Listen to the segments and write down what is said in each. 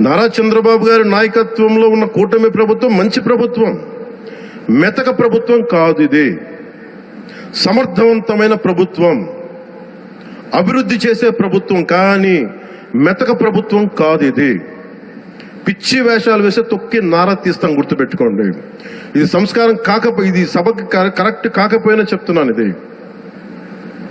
నారా చంద్రబాబు గారి నాయకత్వంలో ఉన్న కూటమి ప్రభుత్వం మంచి ప్రభుత్వం. మెతక ప్రభుత్వం కాదు ఇది. సమర్థవంతమైన ప్రభుత్వం. అభివృద్ధి చేసే ప్రభుత్వం కానీ మెతక ప్రభుత్వం కాదు ఇది. పిచ్చి వేషాలు వేసే తొక్కి నారా తీస్తాం గుర్తుపెట్టుకోండి. ఇది సంస్కారం కాకపోయి ఇది సభకి కరెక్ట్ కాకపోయినా చెప్తున్నాను ఇది.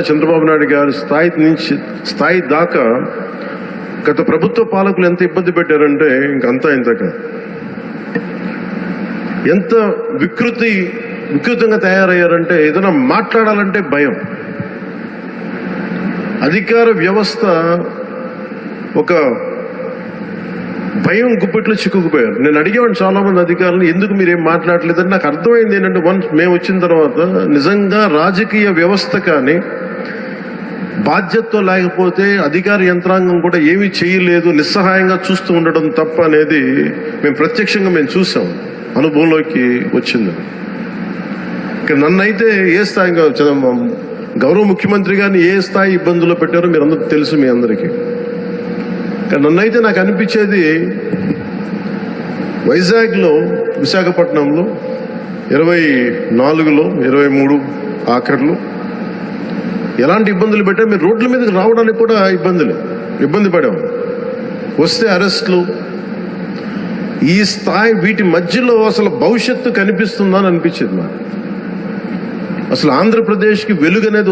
చంద్రబాబు నాయుడు గారి స్థాయి నుంచి స్థాయి దాకా గత ప్రభుత్వ పాలకులు ఎంత ఇబ్బంది పెట్టారంటే ఇంకంతా ఇంతక. ఎంత వికృతి వికృతంగా తయారయ్యారంటే ఏదైనా మాట్లాడాలంటే భయం. అధికార వ్యవస్థ ఒక భయం గుప్పెట్లో చిక్కుకుపోయారు. నేను అడిగేవాడిని చాలా మంది అధికారులు ఎందుకు మీరు ఏం మాట్లాడలేదని? నాకు అర్థమైంది ఏంటంటే వన్స్ మేము వచ్చిన తర్వాత నిజంగా రాజకీయ వ్యవస్థ కానీ బాధ్యతతో లేకపోతే అధికార యంత్రాంగం కూడా ఏమీ చేయలేదు నిస్సహాయంగా చూస్తూ ఉండడం తప్ప అనేది మేము ప్రత్యక్షంగా మేము చూసాం. అనుభవంలోకి వచ్చింది. ఇక నన్నైతే ఏ స్థాయిగా గౌరవ ముఖ్యమంత్రి గారిని ఏ స్థాయి ఇబ్బందుల్లో పెట్టారో మీరు అందరికి తెలుసు మీ అందరికీ. నన్నైతే నాకు అనిపించేది వైజాగ్లో విశాఖపట్నంలో ఇరవై నాలుగులో ఇరవై మూడు ఆఖరిలో ఎలాంటి ఇబ్బందులు పెట్టా మీరు రోడ్ల మీదకి రావడానికి కూడా ఇబ్బందులు. ఇబ్బంది పడాం వస్తే అరెస్ట్లు. ఈ స్థాయి వీటి మధ్యలో అసలు భవిష్యత్తు కనిపిస్తుందని అనిపించింది నాకు అసలు ఆంధ్రప్రదేశ్కి వెలుగు అనేది